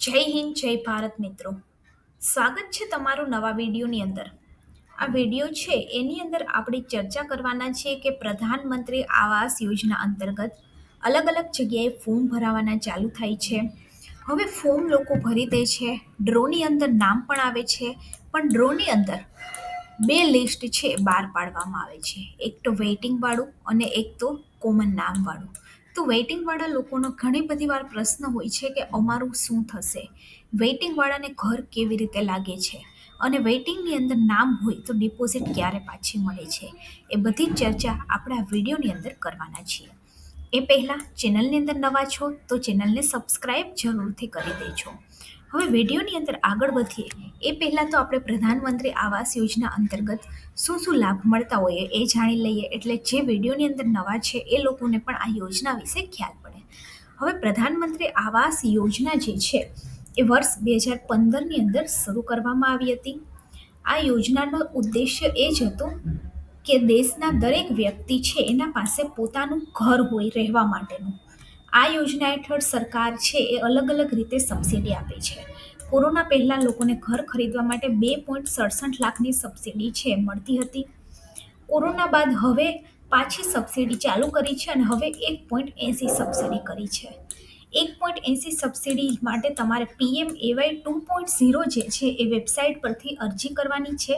જય હિન્દ, જય ભારત મિત્રો. સ્વાગત છે તમારું નવા વિડીયોની અંદર. આ વીડિયો છે, એની અંદર આપણે ચર્ચા કરવાના છે કે પ્રધાનમંત્રી આવાસ યોજના અંતર્ગત અલગ અલગ જગ્યાએ ફોર્મ ભરાવાના ચાલુ થાય છે. હવે ફોર્મ લોકો ભરી દે છે, ડ્રોની અંદર નામ પણ આવે છે, પણ ડ્રોની અંદર બે લિસ્ટ છે બહાર પાડવામાં આવે છે. એક તો વેઇટિંગવાળું અને એક તો કોમન નામ વાળું તો વેઇટિંગવાળા લોકોનો ઘણી બધી વાર પ્રશ્ન હોય છે કે અમારું શું થશે? વેઇટિંગવાળાને ઘર કેવી રીતે લાગે છે? અને વેઇટિંગની અંદર નામ હોય તો ડિપોઝિટ ક્યારે પાછી મળે છે? એ બધી ચર્ચા આપણે આ વિડીયોની અંદર કરવાના છીએ. એ પહેલાં ચેનલની અંદર નવા છો તો ચેનલને સબસ્ક્રાઈબ જરૂરથી કરી દેજો. હવે વિડીયોની અંદર આગળ વધીએ. એ પહેલાં તો આપણે પ્રધાનમંત્રી આવાસ યોજના અંતર્ગત શું શું લાભ મળતા હોઈએ એ જાણી લઈએ. એટલે જે વિડીયોની અંદર નવા છે એ લોકોને પણ આ યોજના વિશે ખ્યાલ પડે. હવે પ્રધાનમંત્રી આવાસ યોજના જે છે એ વર્ષ બે હજાર પંદરની અંદર શરૂ કરવામાં આવી હતી. આ યોજનાનો ઉદ્દેશ્ય એ જ હતો કે દેશના દરેક વ્યક્તિ છે એના પાસે પોતાનું ઘર હોય રહેવા માટેનું. આ યોજના હેઠળ સરકાર છે એ અલગ અલગ રીતે સબસિડી આપે છે. કોરોના પહેલાં લોકોને ઘર ખરીદવા માટે બે પોઈન્ટ સડસઠ લાખની સબસિડી છે મળતી હતી. કોરોના બાદ હવે પાછી સબસિડી ચાલુ કરી છે અને હવે એક પોઈન્ટ એંસી સબસિડી કરી છે. એક પોઈન્ટ એંસી સબસિડી માટે તમારે PM AY two point zero જે છે એ વેબસાઇટ પરથી અરજી કરવાની છે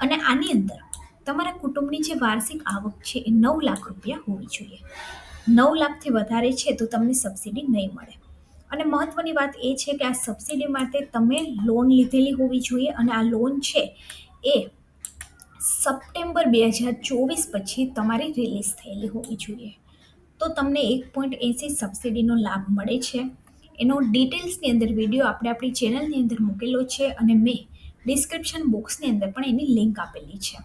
અને આની અંદર તમારા કુટુંબની જે વાર્ષિક આવક છે એ નવ લાખ રૂપિયા હોવી જોઈએ. નવ લાખથી વધારે છે તો તમને સબસિડી નહીં મળે. અને મહત્વની વાત એ છે કે આ સબસિડી માટે તમે લોન લીધેલી હોવી જોઈએ અને આ લોન છે એ સપ્ટેમ્બર બે હજાર ચોવીસ પછી તમારી રિલીઝ થયેલી હોવી જોઈએ. તો તમને એક પોઈન્ટ એંસી સબસિડીનો લાભ મળે છે. એનો ડિટેલ્સની અંદર વીડિયો આપણે આપણી ચેનલની અંદર મૂકેલો છે અને મેં ડિસ્ક્રિપ્શન બોક્સની અંદર પણ એની લિંક આપેલી છે.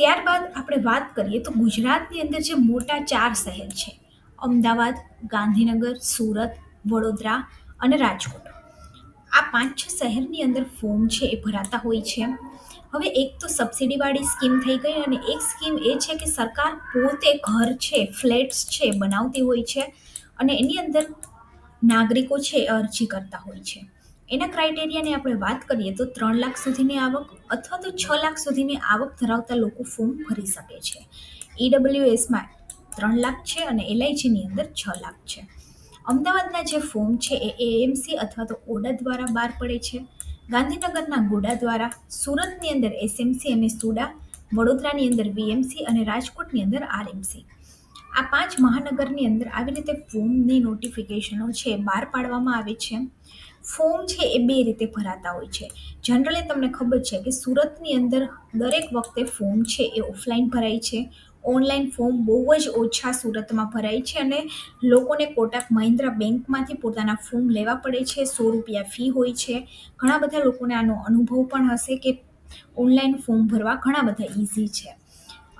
ત્યારબાદ આપણે વાત કરીએ તો ગુજરાતની અંદર જે મોટા ચાર શહેર છે, અમદાવાદ, ગાંધીનગર, સુરત, વડોદરા અને રાજકોટ. આ પાંચ છ શહેરની અંદર ફોર્મ છે એ ભરાતા હોય છે. હવે એક તો સબસિડીવાળી સ્કીમ થઈ ગઈ અને એક સ્કીમ એ છે કે સરકાર પોતે ઘર છે, ફ્લેટ્સ છે બનાવતી હોય છે અને એની અંદર નાગરિકો છે અરજી કરતા હોય છે. એના ક્રાઇટેરિયાની આપણે વાત કરીએ તો ત્રણ લાખ સુધીની આવક અથવા તો છ લાખ સુધીની આવક ધરાવતા લોકો ફોર્મ ભરી શકે છે. ઈડબ્લ્યુએસમાં ત્રણ લાખ છે અને એલઆઈજીની અંદર છ લાખ છે. અમદાવાદના જે ફોર્મ છે એ એએમસી અથવા તો ઓડા દ્વારા બહાર પડે છે. ગાંધીનગરના ગોડા દ્વારા, સુરતની અંદર એસએમસી અને સુડા, વડોદરાની અંદર વીએમસી અને રાજકોટની અંદર આરએમસી આ પાંચ મહાનગરની અંદર આવી રીતે ફોર્મની નોટિફિકેશનો છે, બહાર પાડવામાં આવે છે. ફોર્મ છે એ બે રીતે ભરાતા હોય છે. જનરલી તમને ખબર છે કે સુરતની અંદર દરેક વખતે ફોર્મ છે એ ઓફલાઈન ભરાય છે. ઓનલાઈન ફોર્મ બહુ જ ઓછા સુરતમાં ભરાય છે અને લોકોને કોટક મહિન્દ્રા બેંકમાંથી પોતાના ફોર્મ લેવા પડે છે. સો રૂપિયા ફી હોય છે. ઘણા બધા લોકોને આનો અનુભવ પણ હશે કે ઓનલાઈન ફોર્મ ભરવા ઘણા બધા ઇઝી છે.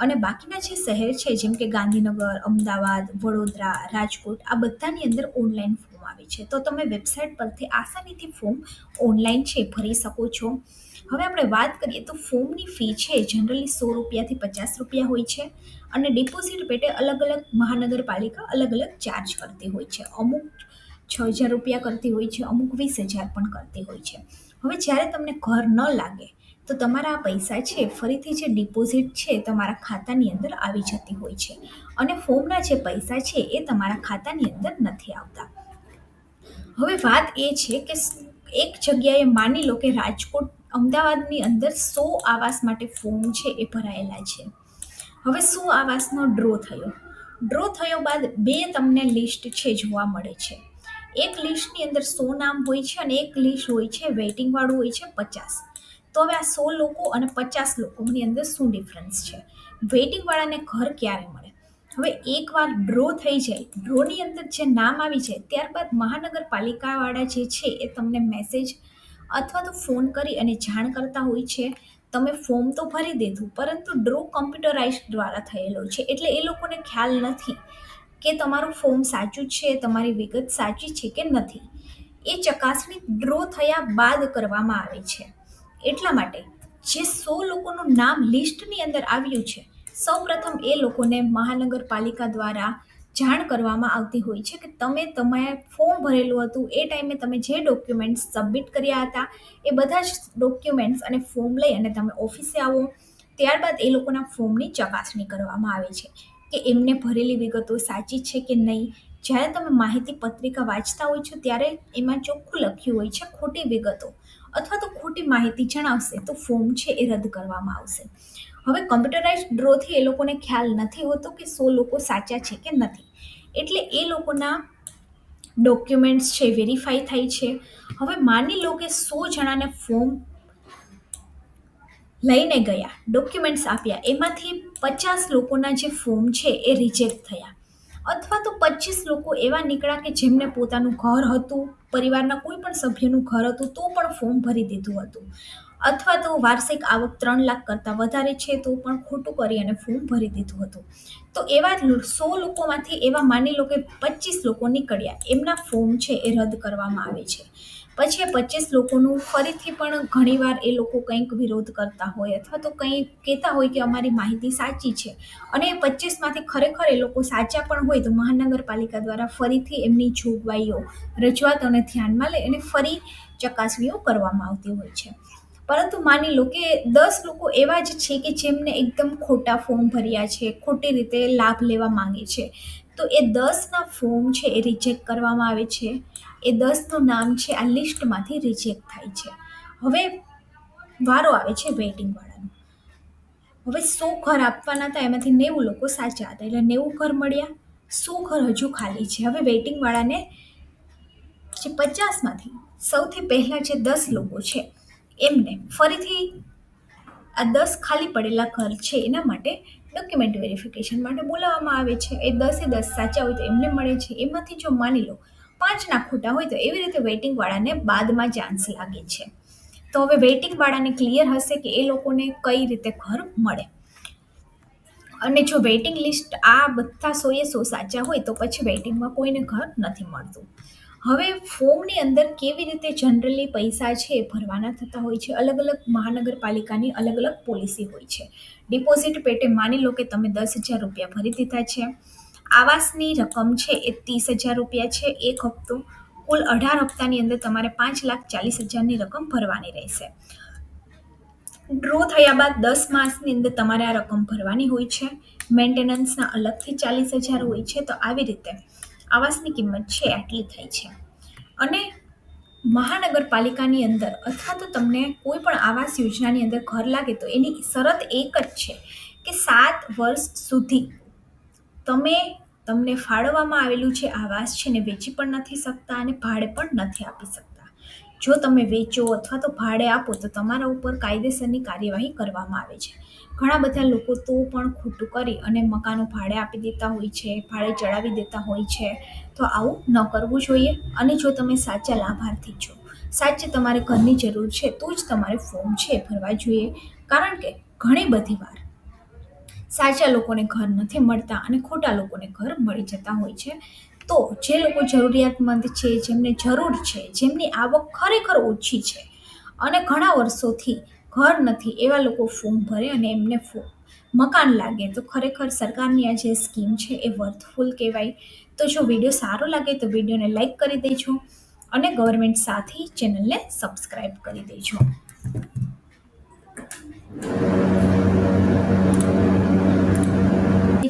અને બાકીના જે શહેર છે, જેમ કે ગાંધીનગર, અમદાવાદ, વડોદરા, રાજકોટ, આ બધાની અંદર ઓનલાઈન ફોર્મ આવે છે. તો તમે વેબસાઇટ પરથી આસાનીથી ફોર્મ ઓનલાઈન છે, ભરી શકો છો. હવે આપણે વાત કરીએ તો ફોર્મની ફી છે જનરલી સો રૂપિયાથી પચાસ રૂપિયા હોય છે અને ડિપોઝિટ પેટે અલગ અલગ મહાનગરપાલિકા અલગ અલગ ચાર્જ કરતી હોય છે. અમુક છ હજાર રૂપિયા કરતી હોય છે, અમુક વીસ હજાર પણ કરતી હોય છે. હવે જ્યારે તમને ઘર ન લાગે તો તમારા આ પૈસા છે, ફરીથી જે ડિપોઝિટ છે, તમારા ખાતાની અંદર આવી જતી હોય છે. અને ફોર્મના જે પૈસા છે, એ તમારા ખાતાની અંદર નથી આવતા. હવે વાત એ છે કે એક જગ્યાએ માની લો કે રાજકોટ, અમદાવાદની અંદર સો આવાસ માટે ફોર્મ છે, એ ભરાયેલા છે. હવે સો આવાસનો ડ્રો થયો. ડ્રો થયો બાદ બે તમને લિસ્ટ છે, જોવા મળે છે. એક લિસ્ટની અંદર સો નામ હોય છે અને એક લિસ્ટ હોય છે, વેઇટિંગવાળું હોય છે, પચાસ. તો હવે આ સો લોકો અને પચાસ લોકોની અંદર શું ડિફરન્સ છે? વેઇટિંગવાળાને ઘર ક્યારે મળે? હવે એકવાર ડ્રો થઈ જાય ડ્રોની અંદર જે નામ આવી જાય, ત્યારબાદ મહાનગરપાલિકાવાળા જે છે એ તમને મેસેજ અથવા તો ફોન કરી અને જાણ કરતા હોય છે. તમે ફોર્મ તો ભરી દીધું, પરંતુ ડ્રો કમ્પ્યુટરાઇઝ દ્વારા થયેલો છે. એટલે એ લોકોને ખ્યાલ નથી કે તમારું ફોર્મ સાચું છે, તમારી વિગત સાચી છે કે નથી. એ ચકાસણી ડ્રો થયા બાદ કરવામાં આવે છે. એટલા માટે જે સો લોકોનું નામ લિસ્ટની અંદર આવ્યું છે, સૌપ્રથમ એ લોકોને મહાનગરપાલિકા દ્વારા જાણ કરવામાં આવતી હોય છે કે તમે તમે ફોર્મ ભરેલું હતું, એ ટાઈમે તમે જે ડોક્યુમેન્ટ્સ સબમિટ કર્યા હતા, એ બધા જ ડોક્યુમેન્ટ્સ અને ફોર્મ લઈ અને તમે ઓફિસે આવો, ત્યારબાદ એ લોકોના ફોર્મની ચકાસણી કરવામાં આવે છે કે એમને ભરેલી વિગતો સાચી છે કે નહીં. જ્યારે તમે માહિતી પત્રિકા વાંચતા હોય છો, ત્યારે એમાં ચોખ્ખું લખ્યું હોય છે, ખોટી વિગતો. અથવા તો ખોટી માહિતી જણાવશે, તો ફોર્મ છે એ રદ કરવામાં આવશે. હવે કમ્પ્યુટરાઇઝ ડ્રોથી એ લોકોને ખ્યાલ નથી હોતો કે સો લોકો સાચા છે કે નથી. એટલે એ લોકોના ડોક્યુમેન્ટ્સ છે વેરીફાઈ થાય છે. હવે માની લો કે સો જણાને ફોર્મ લઈને ગયા ડોક્યુમેન્ટ્સ આપ્યા, એમાંથી પચાસ લોકોના જે ફોર્મ છે એ રિજેક્ટ થયા. અથવા તો પચીસ લોકો એવા નીકળ્યા કે જેમને પોતાનું ઘર હતું, પરિવારના કોઈ પણ સભ્યનું ઘર હતું, તો પણ ફોર્મ ભરી દીધું હતું. અથવા તો વાર્ષિક આવક ત્રણ લાખ કરતાં વધારે છે, તો પણ ખોટું કરી અને ફોર્મ ભરી દીધું હતું. તો એવા સો લોકોમાંથી એવા માની લો કે પચીસ લોકો નીકળ્યા. એમના ફોર્મ છે એ રદ કરવામાં આવે છે. પછી એ પચીસ લોકોનું ફરીથી પણ ઘણીવાર એ લોકો કંઈક વિરોધ કરતા હોય અથવા તો કંઈ કહેતા હોય કે અમારી માહિતી સાચી છે. અને એ પચીસમાંથી ખરેખર એ લોકો સાચા પણ હોય તો મહાનગરપાલિકા દ્વારા ફરીથી એમની જોગવાઈઓ રજૂઆતોને ધ્યાનમાં લઈ અને ફરી ચકાસણીઓ કરવામાં આવતી હોય છે. પરંતુ માની લો કે દસ લોકો એવા જ છે કે જેમને એકદમ ખોટા ફોર્મ ભર્યા છે, ખોટી રીતે લાભ લેવા માંગે છે. તો એ દસના ફોર્મ છે એ રિજેક્ટ કરવામાં આવે છે? એ દસનું નામ છે આ લિસ્ટમાંથી રિજેક્ટ થાય છે. હવે વારો આવે છે વેઇટિંગવાળાનો હવે સો ઘર આપવાના હતા? એમાંથી નેવું લોકો સાચા હતા. એટલે નેવું ઘર મળ્યા. સો ઘર હજુ ખાલી છે? હવે વેટિંગવાળાને જે પચાસમાંથી સૌથી પહેલાં જે દસ લોકો છે, એમને ફરીથી આ દસ ખાલી પડેલા ઘર છે એના માટે ડોક્યુમેન્ટ વેરિફિકેશન માટે બોલાવવામાં આવે છે. એ દસે દસ સાચા હોય તો એમને મળે છે. એમાંથી જો માની લો પાંચના ખોટા હોય તો એવી રીતે વેઇટિંગ વાળાને બાદમાં ચાન્સ લાગે છે. તો હવે વેઇટિંગ વાળાને ક્લિયર હશે કે એ લોકોને કઈ રીતે ઘર મળે. અને જો વેઇટિંગ લિસ્ટ આ બધા સોએ સો સાચા હોય તો પછી વેઇટિંગમાં કોઈને ઘર નથી મળતું. હવે ફોર્મની અંદર કેવી રીતે જનરલી પૈસા છે ભરવાના થતા હોય છે. અલગ અલગ મહાનગરપાલિકાની અલગ અલગ પોલિસી હોય છે. ડિપોઝિટ પેટે માની લો કે તમે દસ હજાર રૂપિયા ભરી દીધા છે. આવાસની રકમ છે એ ત્રીસ હજાર રૂપિયા છે. એક હપ્તો કુલ અઢાર હપ્તાની અંદર તમારે પાંચ લાખ ચાલીસ હજારની રકમ ભરવાની રહેશે. ડ્રો થયા બાદ દસ માસની અંદર તમારે આ રકમ ભરવાની હોય છે. મેન્ટેનન્સના અલગથી ચાલીસ હજાર હોય છે તો આવી રીતે આવાસની કિંમત છે આટલી થાય છે. અને મહાનગરપાલિકાની અંદર અથવા તો તમને કોઈ પણ આવાસ યોજનાની અંદર ઘર લાગે તો એની શરત એક જ છે કે સાત વર્ષ સુધી તમે તમને ફાળવવામાં આવેલું જે આવાસ છે ને વેચી પણ નથી શકતા અને ભાડે પણ નથી આપી શકતા. જો તમે વેચો અથવા તો ભાડે આપો તો તમારા ઉપર કાયદેસરની કાર્યવાહી કરવામાં આવે છે. ઘણા બધા લોકો તો પણ ખોટું કરી અને મકાનો ભાડે આપી દેતા હોય છે, ભાડે ચડાવી દેતા હોય છે. તો આવું ન કરવું જોઈએ અને જો તમે સાચા લાભાર્થી છો, સાચે તમારે ઘરની જરૂર છે, તો જ તમારે ફોર્મ છે ભરવા જોઈએ. કારણ કે ઘણી બધી વાર સાચા લોકોને ઘર નથી મળતા અને ખોટા લોકોને ઘર મળી જતા હોય છે. તો જે લોકો જરૂરિયાતમંદ છે, જેમને જરૂર છે, જેમની આવક ખરેખર ઓછી છે અને ઘણા વર્ષોથી ઘર નથી, એવા લોકો ફોર્મ ભરે અને એમને મકાન લાગે, તો ખરેખર સરકારની આ જે સ્કીમ છે એ વર્થફુલ કહેવાય. તો જો વીડિયો સારો લાગે તો વિડીયોને લાઈક કરી દેજો અને ગવર્મેન્ટ સાથી ચેનલને સબસ્ક્રાઈબ કરી દેજો.